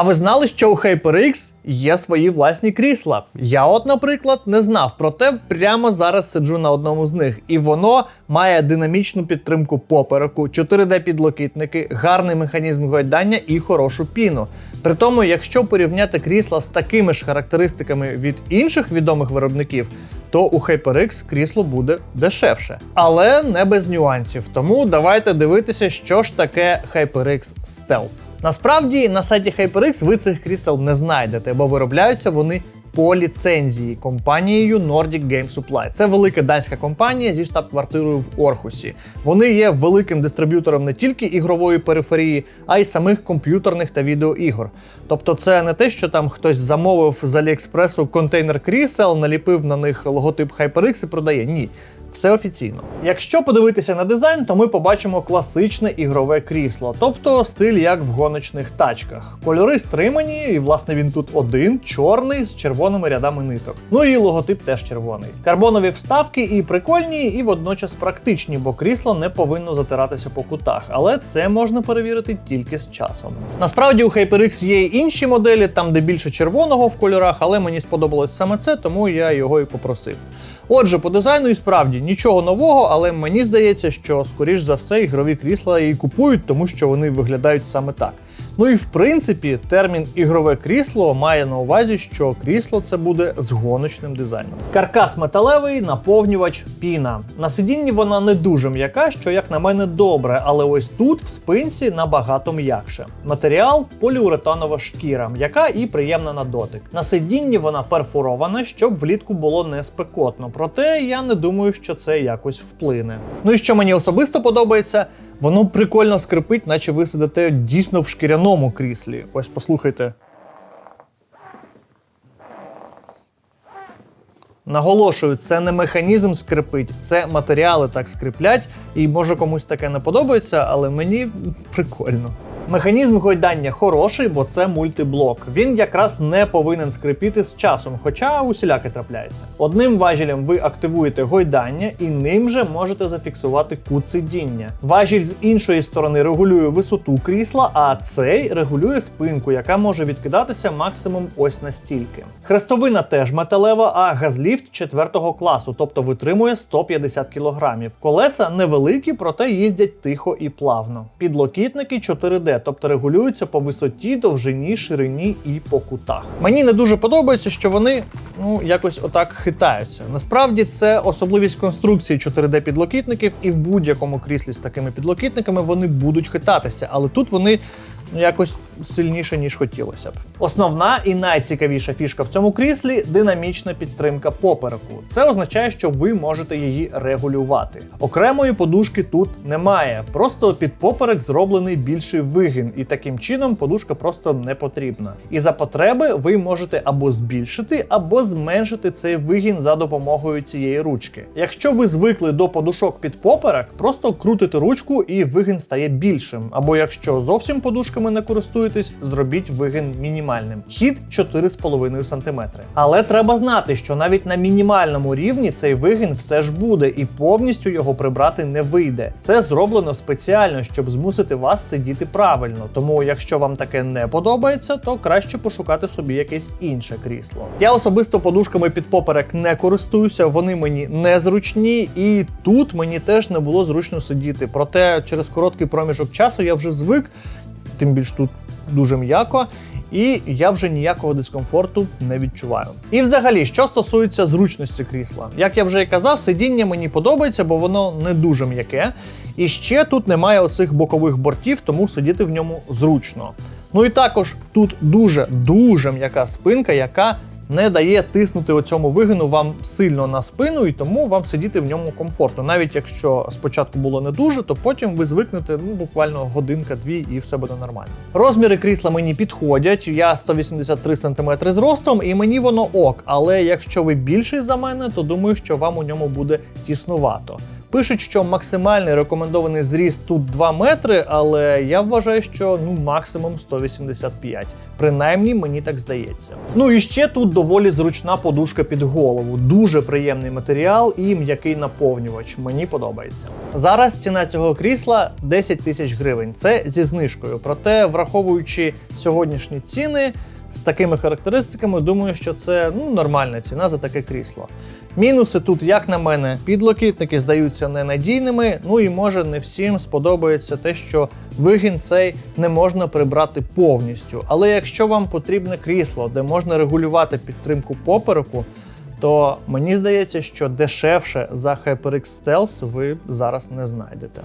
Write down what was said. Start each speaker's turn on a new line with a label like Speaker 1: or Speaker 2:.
Speaker 1: А ви знали, що у HyperX є свої власні крісла? Я, от, наприклад, не знав, проте прямо зараз сиджу на одному з них, і воно має динамічну підтримку попереку, 4D-підлокітники, гарний механізм гойдання і хорошу піну. При тому, якщо порівняти крісла з такими ж характеристиками від інших відомих виробників, то у HyperX крісло буде дешевше. Але не без нюансів. Тому давайте дивитися, що ж таке HyperX Stealth. Насправді на сайті HyperX ви цих крісел не знайдете, бо виробляються вони. По ліцензії компанією Nordic Game Supply. Це велика данська компанія зі штаб-квартирою в Орхусі. Вони є великим дистриб'ютором не тільки ігрової периферії, а й самих комп'ютерних та відеоігор. Тобто, це не те, що там хтось замовив з Аліекспресу контейнер крісел, наліпив на них логотип HyperX і продає. Ні. Все офіційно. Якщо подивитися на дизайн, то ми побачимо класичне ігрове крісло, тобто стиль як в гоночних тачках. Кольори стримані, і власне він тут один, чорний з червоними рядами ниток. Ну і логотип теж червоний. Карбонові вставки і прикольні, і водночас практичні, бо крісло не повинно затиратися по кутах, але це можна перевірити тільки з часом. Насправді у HyperX є й інші моделі, там де більше червоного в кольорах, але мені сподобалось саме це, тому я його і попросив. Отже, по дизайну і справді нічого нового, але мені здається, що скоріш за все ігрові крісла і купують, тому що вони виглядають саме так. Ну і в принципі, термін ігрове крісло має на увазі, що крісло це буде з гоночним дизайном. Каркас металевий, наповнювач, піна. На сидінні вона не дуже м'яка, що як на мене добре, але ось тут в спинці набагато м'якше. Матеріал поліуретанова шкіра, м'яка і приємна на дотик. На сидінні вона перфорована, щоб влітку було не спекотно. Проте я не думаю, що це якось вплине. Ну і що мені особисто подобається. Воно прикольно скрипить, наче ви сидите дійсно в шкіряному кріслі. Ось послухайте. Наголошую, це не механізм скрипить, це матеріали так скриплять, і може комусь таке не подобається, але мені прикольно. Механізм гойдання хороший, бо це мультиблок. Він якраз не повинен скрипіти з часом, хоча усіляки трапляється. Одним важілем ви активуєте гойдання і ним же можете зафіксувати кут сидіння. Важіль з іншої сторони регулює висоту крісла, а цей регулює спинку, яка може відкидатися максимум ось настільки. Хрестовина теж металева, а газліфт четвертого класу, тобто витримує 150 кг. Колеса невеликі, проте їздять тихо і плавно. Підлокітники 4D, тобто регулюються по висоті, довжині, ширині і по кутах. Мені не дуже подобається, що вони ну якось отак хитаються. Насправді це особливість конструкції 4D підлокітників, і в будь-якому кріслі з такими підлокітниками вони будуть хитатися, але тут вони якось сильніше, ніж хотілося б. Основна і найцікавіша фішка в цьому кріслі динамічна підтримка попереку. Це означає, що ви можете її регулювати. Окремої подушки тут немає, просто під поперек зроблений більший вигін, і таким чином подушка просто не потрібна. І за потреби ви можете або збільшити, або зменшити цей вигін за допомогою цієї ручки. Якщо ви звикли до подушок під поперек, просто крутите ручку і вигін стає більшим. Або якщо зовсім подушками не користуєтесь, зробіть вигін мінімальним. Хід 4,5 см. Але треба знати, що навіть на мінімальному рівні цей вигін все ж буде, і повністю його прибрати не вийде. Це зроблено спеціально, щоб змусити вас сидіти правильно. Тому, якщо вам таке не подобається, то краще пошукати собі якесь інше крісло. Я особисто подушками під поперек не користуюся, вони мені незручні, і тут мені теж не було зручно сидіти. Проте через короткий проміжок часу я вже звик, тим більш тут дуже м'яко. І я вже ніякого дискомфорту не відчуваю. І взагалі, що стосується зручності крісла, як я вже і казав, сидіння мені подобається, бо воно не дуже м'яке. І ще тут немає оцих бокових бортів, тому сидіти в ньому зручно. Ну і також тут дуже дуже м'яка спинка, яка не дає тиснути оцьому вигину вам сильно на спину, і тому вам сидіти в ньому комфортно. Навіть якщо спочатку було не дуже, то потім ви звикнете ну, буквально годинка-дві і все буде нормально. Розміри крісла мені підходять. Я 183 см зростом, і мені воно ок. Але якщо ви більший за мене, то думаю, що вам у ньому буде тіснувато. Пишуть, що максимальний рекомендований зріст тут 2 метри, але я вважаю, що ну максимум 185. Принаймні, мені так здається. Ну і ще тут доволі зручна подушка під голову. Дуже приємний матеріал і м'який наповнювач. Мені подобається. Зараз ціна цього крісла 10 тисяч гривень. Це зі знижкою. Проте, враховуючи сьогоднішні ціни. З такими характеристиками, думаю, що це ну, нормальна ціна за таке крісло. Мінуси тут, як на мене, підлокітники здаються ненадійними. Ну і може не всім сподобається те, що вигін цей не можна прибрати повністю. Але якщо вам потрібне крісло, де можна регулювати підтримку попереку, то мені здається, що дешевше за HyperX Stealth ви зараз не знайдете.